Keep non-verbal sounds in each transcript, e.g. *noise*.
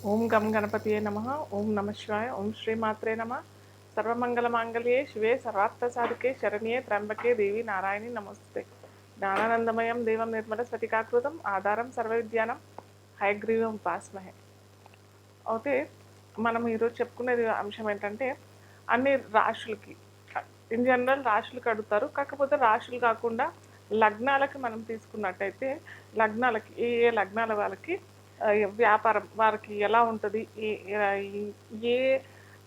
ఓం గం గణపతియే నమ ఓం నమ శివాయ ఓం శ్రీమాత్రే నమ. సర్వమంగళమాంగళ్యే శివే సర్వార్థసాధికే శరణ్యే త్రంబకే దేవి నారాయణి నమస్తే. జ్ఞానానందమయం దేవం నిర్మల స్ఫటికాకృతం ఆధారం సర్వవిద్యానం హయగ్రీవం పాస్మహే. అయితే మనం ఈరోజు చెప్పుకునేది అంశం ఏంటంటే అన్ని రాశులకి ఇన్ జనరల్ రాశులకు అడుగుతారు కాకపోతే రాశులు కాకుండా లగ్నాలకి మనం తీసుకున్నట్టయితే లగ్నాలకి ఏ ఏ లగ్నాల వాళ్ళకి వ్యాపారం వారికి ఎలా ఉంటుంది? ఏ ఏ-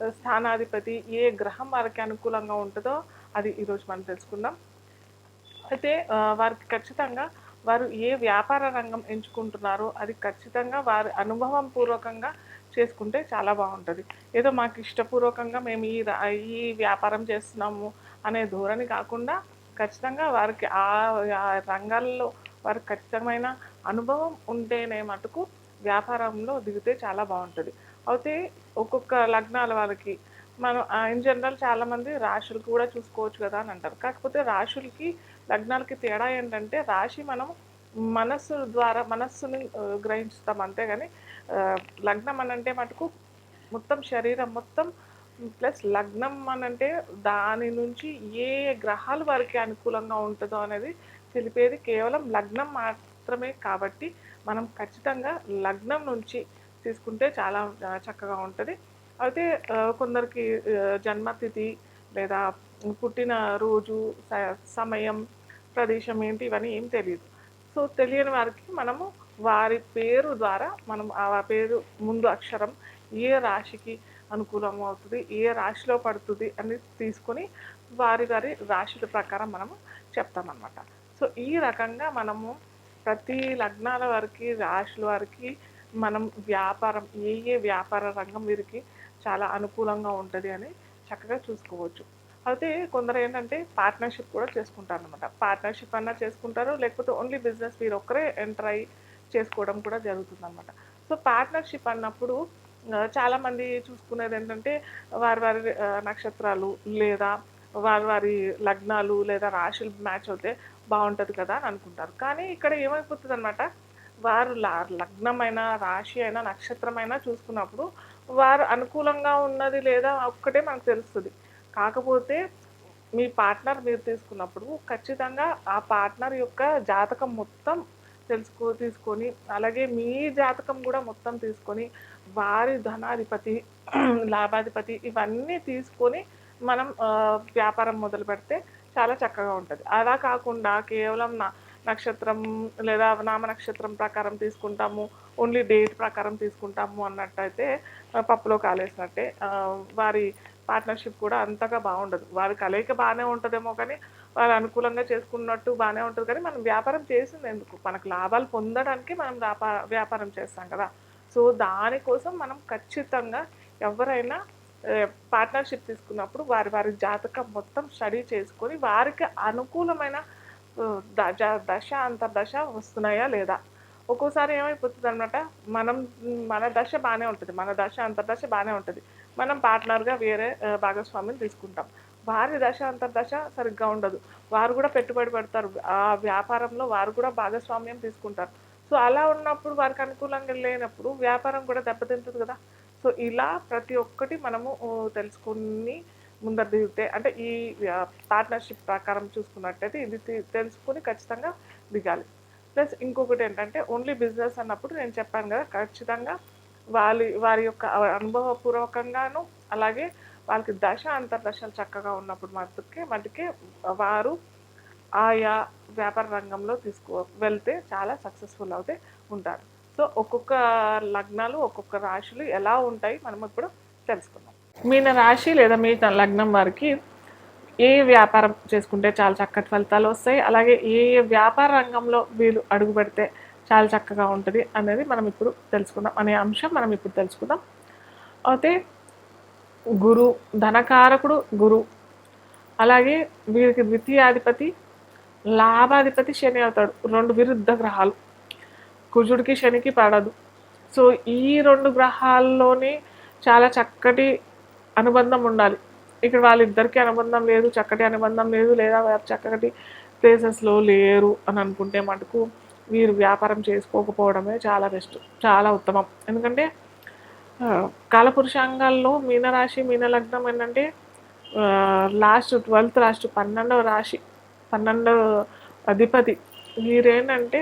స్థానాధిపతి ఏ గ్రహం వారికి అనుకూలంగా ఉంటుందో అది ఈరోజు మనం తెలుసుకుందాం. అయితే వారికి ఖచ్చితంగా వారు ఏ వ్యాపార రంగం ఎంచుకుంటున్నారో అది ఖచ్చితంగా వారి అనుభవం పూర్వకంగా చేసుకుంటే చాలా బాగుంటుంది. ఏదో మాకు ఇష్టపూర్వకంగా మేము ఈ ఈ వ్యాపారం చేస్తున్నాము అనే ధోరణి కాకుండా ఖచ్చితంగా వారికి ఆ ఆ రంగాల్లో వారికి ఖచ్చితమైన అనుభవం ఉంటేనే మటుకు వ్యాపారంలో దిగితే చాలా బాగుంటుంది. అయితే ఒక్కొక్క లగ్నాల వాళ్ళకి మనం ఇన్ జనరల్ చాలామంది రాశులు కూడా చూసుకోవచ్చు కదా అని అంటారు. కాకపోతే రాశులకి లగ్నాలకి తేడా ఏంటంటే రాశి మనం మనస్సు ద్వారా మనస్సుని గ్రహించుతాం అంతేగాని లగ్నం అనంటే మటుకు మొత్తం శరీరం మొత్తం ప్లస్ లగ్నం అనంటే దాని నుంచి ఏ గ్రహాలు వారికి అనుకూలంగా ఉంటుందో అనేది తెలిపేది కేవలం లగ్నం మాత్రమే కాబట్టి మనం ఖచ్చితంగా లగ్నం నుంచి తీసుకుంటే చాలా చక్కగా ఉంటుంది. అయితే కొందరికి జన్మతిథి లేదా పుట్టిన రోజు సమయం ప్రదేశం ఏంటి ఇవన్నీ ఏం తెలియదు సో తెలియని వారికి మనము వారి పేరు ద్వారా మనం ఆ పేరు ముందు అక్షరం ఏ రాశికి అనుకూలం అవుతుంది ఏ రాశిలో పడుతుంది అని తీసుకొని వారి వారి రాశుల ప్రకారం మనము చెప్తామన్నమాట. సో ఈ రకంగా మనము ప్రతి లగ్నాల వారికి రాశుల వారికి మనం వ్యాపారం ఏ ఏ వ్యాపార రంగం వీరికి చాలా అనుకూలంగా ఉంటుంది అని చక్కగా చూసుకోవచ్చు. అయితే కొందరు ఏంటంటే పార్ట్నర్షిప్ కూడా చేసుకుంటారు అనమాట పార్ట్నర్షిప్ అన్నా చేసుకుంటారు లేకపోతే ఓన్లీ బిజినెస్ మీరు ఒక్కరే ఎంటర్ అయ్యి చేసుకోవడం కూడా జరుగుతుంది అనమాట సో పార్ట్నర్షిప్ అన్నప్పుడు చాలామంది చూసుకునేది ఏంటంటే వారి వారి నక్షత్రాలు లేదా వారి వారి లగ్నాలు లేదా రాశులు మ్యాచ్ అవుతే బాగుంటుంది కదా అని అనుకుంటారు. కానీ ఇక్కడ ఏమైపోతుంది అనమాట వారు లగ్నమైన రాశి అయినా నక్షత్రమైనా చూసుకున్నప్పుడు వారు అనుకూలంగా ఉన్నది లేదా ఒక్కటే మనకు తెలుస్తుంది. కాకపోతే మీ పార్ట్నర్ మీరు తీసుకున్నప్పుడు ఖచ్చితంగా ఆ పార్ట్నర్ యొక్క జాతకం మొత్తం తెలుసుకో తీసుకొని అలాగే మీ జాతకం కూడా మొత్తం తీసుకొని వారి ధనాధిపతి *clears throat* లాభాధిపతి ఇవన్నీ తీసుకొని మనం ఆ, వ్యాపారం మొదలు పెడితే చాలా చక్కగా ఉంటుంది. అలా కాకుండా కేవలం నా నక్షత్రం లేదా నామ నక్షత్రం ప్రకారం తీసుకుంటాము ఓన్లీ డేట్ ప్రకారం తీసుకుంటాము అన్నట్టయితే పప్పులో కాలేసినట్టే. వారి పార్ట్నర్షిప్ కూడా అంతగా బాగుండదు. వారి కలయిక బాగానే ఉంటుందేమో కానీ వారు అనుకూలంగా చేసుకున్నట్టు బాగానే ఉంటుంది కానీ మనం వ్యాపారం చేసింది ఎందుకు? మనకు లాభాలు పొందడానికి మనం వ్యాపారం చేస్తాం కదా. సో దానికోసం మనం ఖచ్చితంగా ఎవరైనా పార్ట్నర్షిప్ తీసుకున్నప్పుడు వారి వారి జాతకం మొత్తం స్టడీ చేసుకొని వారికి అనుకూలమైన దశ దశ అంతర్దశ వస్తున్నాయా లేదా? ఒక్కోసారి ఏమైపోతుంది అనమాట మనం మన దశ బాగానే ఉంటుంది. మన దశ అంతర్దశ బాగానే ఉంటుంది. మనం పార్ట్నర్గా వేరే భాగస్వామిని తీసుకుంటాం. వారి దశ అంతర్దశ సరిగ్గా ఉండదు. వారు కూడా పెట్టుబడి పెడతారు. ఆ వ్యాపారంలో వారు కూడా భాగస్వామ్యం తీసుకుంటారు. సో అలా ఉన్నప్పుడు వారికి అనుకూలంగా లేనప్పుడు వ్యాపారం కూడా దెబ్బతింటుంది కదా. సో ఇలా ప్రతి ఒక్కటి మనము తెలుసుకుని ముందర దిగితే అంటే ఈ పార్ట్నర్షిప్ ప్రకారం చూసుకున్నట్టయితే ఇది తెలుసుకుని ఖచ్చితంగా దిగాలి. ప్లస్ ఇంకొకటి ఏంటంటే ఓన్లీ బిజినెస్ అన్నప్పుడు నేను చెప్పాను కదా ఖచ్చితంగా వారి వారి యొక్క అనుభవపూర్వకంగాను అలాగే వాళ్ళకి దశ అంతర్దశలు చక్కగా ఉన్నప్పుడు మటుకే మటుకే వారు ఆయా వ్యాపార రంగంలో తీసుకు వెళ్తే చాలా సక్సెస్ఫుల్ అవుతే ఉంటారు. సో ఒక్కొక్క లగ్నాలు ఒక్కొక్క రాశులు ఎలా ఉంటాయి మనం ఇప్పుడు తెలుసుకుందాం. మీన రాశి లేదా మీ లగ్నం వారికి ఏ వ్యాపారం చేసుకుంటే చాలా చక్కటి ఫలితాలు వస్తాయి. అలాగే ఏ ఏ వ్యాపార రంగంలో వీళ్ళు అడుగు పెడితే చాలా చక్కగా ఉంటుంది అనేది మనం ఇప్పుడు తెలుసుకుందాం అనే అంశం మనం ఇప్పుడు తెలుసుకుందాం. అయితే గురు ధనకారకుడు గురు అలాగే వీరికి ద్వితీయాధిపతి లాభాధిపతి శని అవుతాడు. రెండు విరుద్ధ గ్రహాలు. కుజుడికి శనికి పడదు. సో ఈ రెండు గ్రహాల్లోనే చాలా చక్కటి అనుబంధం ఉండాలి. ఇక్కడ వాళ్ళిద్దరికీ అనుబంధం లేదు చక్కటి అనుబంధం లేదు లేదా వారు చక్కటి ప్లేసెస్లో లేరు అని అనుకుంటే మటుకు వీరు వ్యాపారం చేసుకోకపోవడమే చాలా బెస్ట్ చాలా ఉత్తమం. ఎందుకంటే కాలపురుషాంగాల్లో మీనరాశి మీనలగ్నం ఏంటంటే లాస్ట్ ట్వెల్త్ లాస్ట్ పన్నెండవ రాశి పన్నెండవ అధిపతి. వీరేంటంటే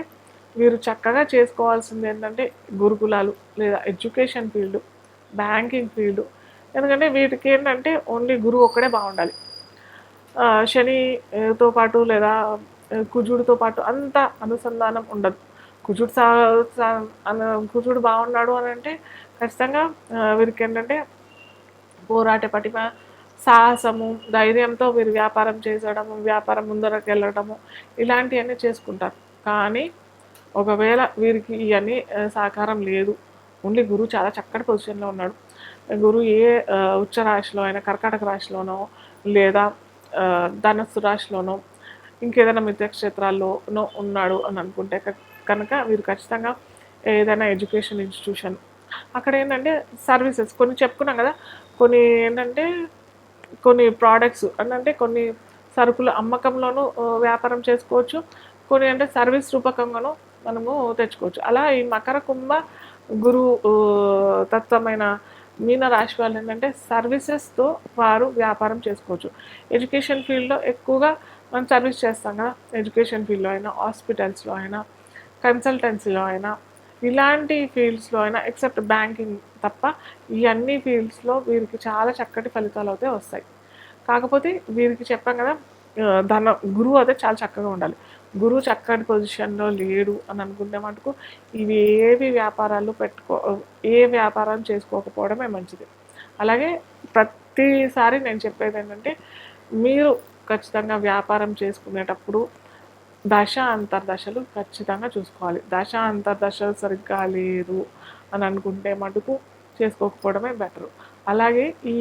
వీరు చక్కగా చేసుకోవాల్సింది ఏంటంటే గురుకులాలు లేదా ఎడ్యుకేషన్ ఫీల్డ్ బ్యాంకింగ్ ఫీల్డ్. ఎందుకంటే వీటికి ఏంటంటే ఓన్లీ గురువు ఒక్కడే బాగుండాలి. శనితో పాటు లేదా కుజుడితో పాటు అంత అనుసంధానం ఉండదు. కుజుడు సా అన- కుజుడు బాగున్నాడు అని అంటే ఖచ్చితంగా వీరికి ఏంటంటే పోరాట పటిమ సాహసము ధైర్యంతో వీరు వ్యాపారం చేసడము వ్యాపారం ముందరకు వెళ్ళడము ఇలాంటివన్నీ చేసుకుంటారు. కానీ ఒకవేళ వీరికి ఇవన్నీ సహకారం లేదు. ఓన్లీ గురువు చాలా చక్కటి పొజిషన్లో ఉన్నాడు. గురువు ఏ ఉచ్చ రాశిలో అయినా కర్కాటక రాశిలోనో లేదా ధనస్సు రాశిలోనో ఇంకేదైనా మిత్రక్షేత్రాల్లోనో ఉన్నాడు అని అనుకుంటే కనుక వీరు ఖచ్చితంగా ఏదైనా ఎడ్యుకేషన్ ఇన్స్టిట్యూషన్. అక్కడ ఏంటంటే సర్వీసెస్ కొన్ని చెప్పుకున్నాం కదా కొన్ని ఏంటంటే కొన్ని ప్రోడక్ట్స్ అంటే కొన్ని సరుకులు అమ్మకంలోనూ వ్యాపారం చేసుకోవచ్చు. కొన్ని అంటే సర్వీస్ రూపకంగానూ మనము తెచ్చుకోవచ్చు. అలా ఈ మకర కుంభ గురు తత్వమైన మీన రాశి వాళ్ళు ఏంటంటే సర్వీసెస్తో వారు వ్యాపారం చేసుకోవచ్చు. ఎడ్యుకేషన్ ఫీల్డ్లో ఎక్కువగా మనం సర్వీస్ చేస్తాం కదా. ఎడ్యుకేషన్ ఫీల్డ్లో అయినా హాస్పిటల్స్లో అయినా కన్సల్టెన్సీలో అయినా ఇలాంటి ఫీల్డ్స్లో అయినా ఎక్సెప్ట్ బ్యాంకింగ్ తప్ప ఈ అన్ని ఫీల్డ్స్లో వీరికి చాలా చక్కటి ఫలితాలు అయితే వస్తాయి. కాకపోతే వీరికి చెప్పాం కదా ధన గురువు అయితే చాలా చక్కగా ఉండాలి. గురువు చక్కటి పొజిషన్లో లేడు అని అనుకుంటే మటుకు ఇవి ఏవి వ్యాపారాలు పెట్టుకో ఏ వ్యాపారం చేసుకోకపోవడమే మంచిది. అలాగే ప్రతిసారి నేను చెప్పేది ఏంటంటే మీరు ఖచ్చితంగా వ్యాపారం చేసుకునేటప్పుడు దశ అంతర్దశలు ఖచ్చితంగా చూసుకోవాలి. దశ అంతర్దశలు సరిగ్గా లేదు అని అనుకుంటే మటుకు చేసుకోకపోవడమే బెటరు. అలాగే ఈ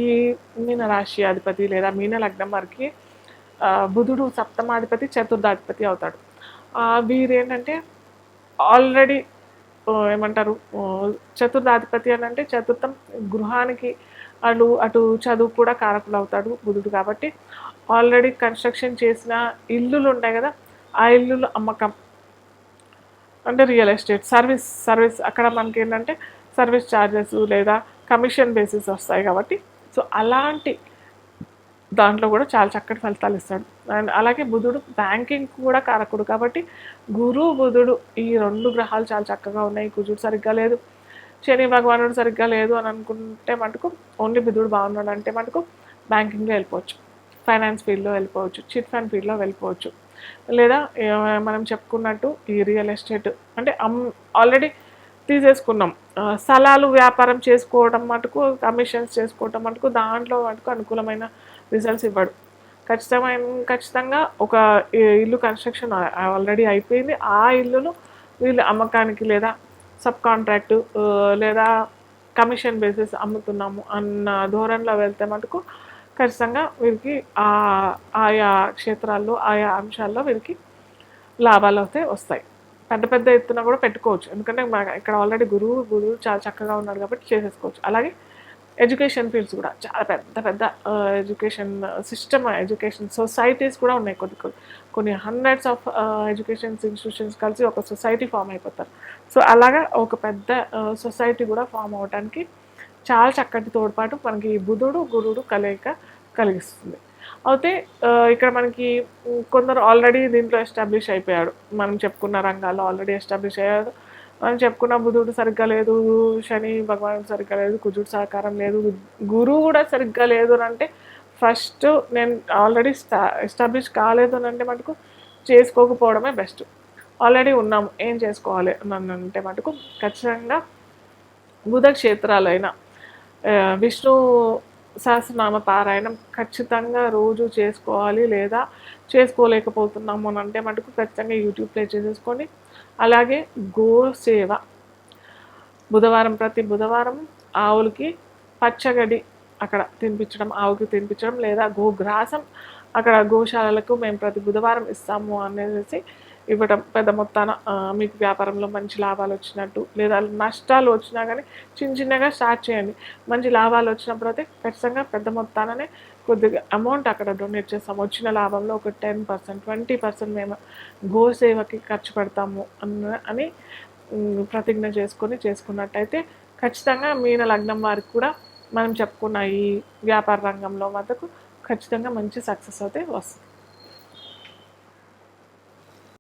మీన రాశి అధిపతి లేదా మీన లగ్నం వారికి బుధుడు సప్తమాధిపతి చతుర్థాధిపతి అవుతాడు. వీరేంటంటే ఆల్రెడీ ఏమంటారు చతుర్థాధిపతి అని అంటే చతుర్థం గృహానికి అటు అటు చదువు కూడా కారకులు అవుతాడు బుధుడు కాబట్టి. ఆల్రెడీ కన్స్ట్రక్షన్ చేసిన ఇల్లులు ఉంటాయి కదా ఆ ఇల్లులు అమ్మకం. అంటే రియల్ ఎస్టేట్ సర్వీస్ సర్వీస్ అక్కడ మనకి ఏంటంటే సర్వీస్ ఛార్జెస్ లేదా కమిషన్ బేసిస్ వస్తాయి కాబట్టి. సో అలాంటి దాంట్లో కూడా చాలా చక్కటి ఫలితాలు ఇస్తాడు. అండ్ అలాగే బుధుడు బ్యాంకింగ్ కూడా కారకుడు కాబట్టి గురు బుధుడు ఈ రెండు గ్రహాలు చాలా చక్కగా ఉన్నాయి. కుజుడు సరిగ్గా లేదు శని భగవానుడు సరిగ్గా లేదు అని అనుకుంటే మటుకు ఓన్లీ బుధుడు బాగున్నాడు అంటే మటుకు బ్యాంకింగ్లో వెళ్ళిపోవచ్చు. ఫైనాన్స్ ఫీల్డ్లో వెళ్ళిపోవచ్చు. చిట్ ఫండ్ ఫీల్డ్లో వెళ్ళిపోవచ్చు. లేదా మనం చెప్పుకున్నట్టు ఈ రియల్ ఎస్టేట్ అంటే అమ్ ఆల్రెడీ తీసేసుకున్నాం. స్థలాలు వ్యాపారం చేసుకోవడం మటుకు కమిషన్స్ చేసుకోవడం మటుకు దాంట్లో మటుకు అనుకూలమైన రిజల్ట్స్ ఇవ్వడు. ఖచ్చితమైన ఖచ్చితంగా ఒక ఇల్లు కన్స్ట్రక్షన్ ఆల్రెడీ అయిపోయింది. ఆ ఇల్లును వీళ్ళు అమ్మకానికి లేదా సబ్ కాంట్రాక్టు లేదా కమిషన్ బేసిస్ అమ్ముతున్నాము అన్న ధోరణిలో వెళ్తే మటుకు ఖచ్చితంగా వీరికి ఆ ఆయా క్షేత్రాల్లో ఆయా అంశాల్లో వీరికి లాభాలు అయితే వస్తాయి. పెద్ద పెద్ద ఎత్తున కూడా పెట్టుకోవచ్చు. ఎందుకంటే ఇక్కడ ఆల్రెడీ గురువు గురువు చాలా చక్కగా ఉన్నాడు కాబట్టి చేసేసుకోవచ్చు. అలాగే ఎడ్యుకేషన్ ఫీల్డ్స్ కూడా చాలా పెద్ద పెద్ద ఎడ్యుకేషన్ సిస్టమ్ ఎడ్యుకేషన్ సొసైటీస్ కూడా ఉన్నాయి. కొన్ని కొన్ని కొన్ని హండ్రెడ్స్ ఆఫ్ ఎడ్యుకేషన్ ఇన్స్టిట్యూషన్స్ కలిసి ఒక సొసైటీ ఫామ్ అయిపోతారు. సో అలాగా ఒక పెద్ద సొసైటీ కూడా ఫామ్ అవడానికి చాలా చక్కటి తోడ్పాటు మనకి ఈ బుధుడు గురుడు కలయిక కలిగిస్తుంది. అయితే ఇక్కడ మనకి కొందరు ఆల్రెడీ దీంట్లో ఎస్టాబ్లిష్ అయిపోయాడు మనం చెప్పుకున్న రంగాల్లో ఆల్రెడీ ఎస్టాబ్లిష్ అయ్యాడు మనం చెప్పుకున్న బుధుడు సరిగ్గా లేదు శని భగవానుడు సరిగ్గా లేదు కుజుడు సహకారం లేదు గురువు కూడా సరిగ్గా లేదు అని అంటే ఫస్ట్ నేను ఆల్రెడీ స్టా ఎస్టాబ్లిష్ కాలేదు అని అంటే మటుకు చేసుకోకపోవడమే బెస్ట్ ఆల్రెడీ ఉన్నాము ఏం చేసుకోవాలి అని అంటే మటుకు ఖచ్చితంగా బుధ క్షేత్రాలైన విష్ణు సహస్రనామ పారాయణం ఖచ్చితంగా రోజు చేసుకోవాలి లేదా చేసుకోలేకపోతున్నాము అని అంటే మటుకు ఖచ్చితంగా యూట్యూబ్ ప్లే చేసేసుకొని అలాగే గో సేవ బుధవారం ప్రతి బుధవారం ఆవులకి పచ్చగడ్డి అక్కడ తినిపించడం ఆవుకి తినిపించడం లేదా గోగ్రాసం అక్కడ గోశాలలకు మేము ప్రతి బుధవారం ఇస్తాము అనేసి ఇవ్వటం పెద్ద మొత్తాన మీకు వ్యాపారంలో మంచి లాభాలు వచ్చినట్టు లేదా నష్టాలు వచ్చినా కానీ చిన్న చిన్నగా స్టార్ట్ చేయండి. మంచి లాభాలు వచ్చినప్పుడు అయితే ఖచ్చితంగా పెద్ద మొత్తాననే కొద్దిగా అమౌంట్ అక్కడ డొనేట్ చేస్తాం. వచ్చిన లాభంలో ఒక టెన్ పర్సెంట్ ట్వంటీ పర్సెంట్ మేము గోసేవకి ఖర్చు పెడతాము అన్న అని ప్రతిజ్ఞ చేసుకొని చేసుకున్నట్టయితే ఖచ్చితంగా మీన లగ్నం వారికి కూడా మనం చెప్పుకున్న ఈ వ్యాపార రంగంలో మటుకు ఖచ్చితంగా మంచి సక్సెస్ అయితే వస్తుంది.